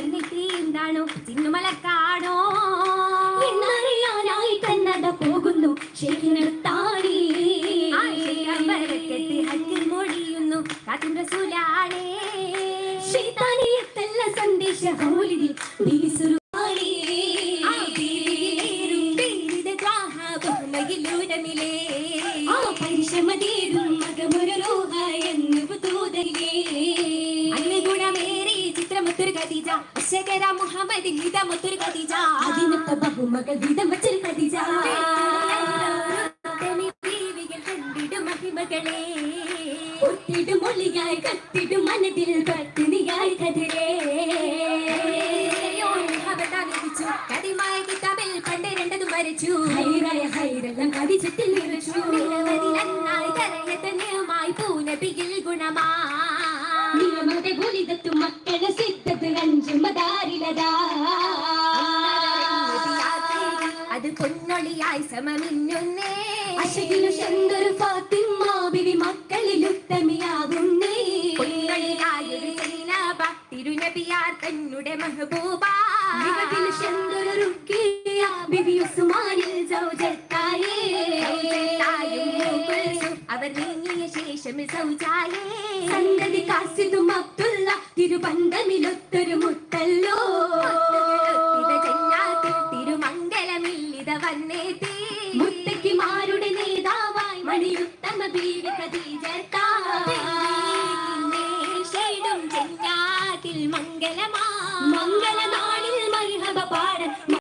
വന്നിട്ട് എന്താണോ? ചിന്നുമലക്കാണോ എന്നറിയാനായി കന്നഡ പോകുന്നു. ഹക്കിൽ മൊഴിയുന്നു. കാത്തിൻ റസൂലാണേ ശൈത്താനിയത്തല്ല സന്ദേശ ഹോലിൽ പരിശ്രമതീരും ഖദീജ അശകര മുഹമ്മദ് ഗീതമൊത്തൊരു ഖദീജ അതിനൊത്ത ബഹുമകൾ ഗീതം വച്ചൊരു കണ്ടിടും മഹിമകളെ. ഒത്തിടും മൊഴിയായി കത്തിടും മനതിൽ പട്ടിണിയായി കതിരേ. കടിമായ കിതാബിൽ പണ്ട് രണ്ടതും വരച്ചു. ഹൈറായ ഹൈറെല്ലാം കടിച്ചിട്ട് നിറച്ചു. നിരവധി നന്നായി കരയതന്യമായി പൂനബിയിൽ ഗുണമാ. നിയമത്തെ ഗുലിതത്തു മക്കളെ അത് പൊന്നൊളിയായി സമമിന്നുന്നേ. അശകിലു ശങ്കർ ഫാത്തിമ ബിവി മക്കളിലുത്തമിയാകുന്നേ പൊന്നൊളിയായൊരു സൈനാബ തിരുനബിയാർ തന്നുടെ മെഹബൂബ. നിലവിൽ ശങ്കർ റുക്കിയ ബിവി ഉസ്മാനിൽ സൗജത്തായേ. അവർ നീങ്ങിയ ശേഷം സൗജായേ. സന്തതി കാസിദും അബ്ദുള്ള മുത്തക്കിമാരുടെ നേതാവായി മണിയുത്തമ ബീവി ഖദീജത്താ ഷെയ്ഡും ചെന്നാതിൽ മംഗലമാ. മംഗളനാളിൽ മർഹബ പാടൻ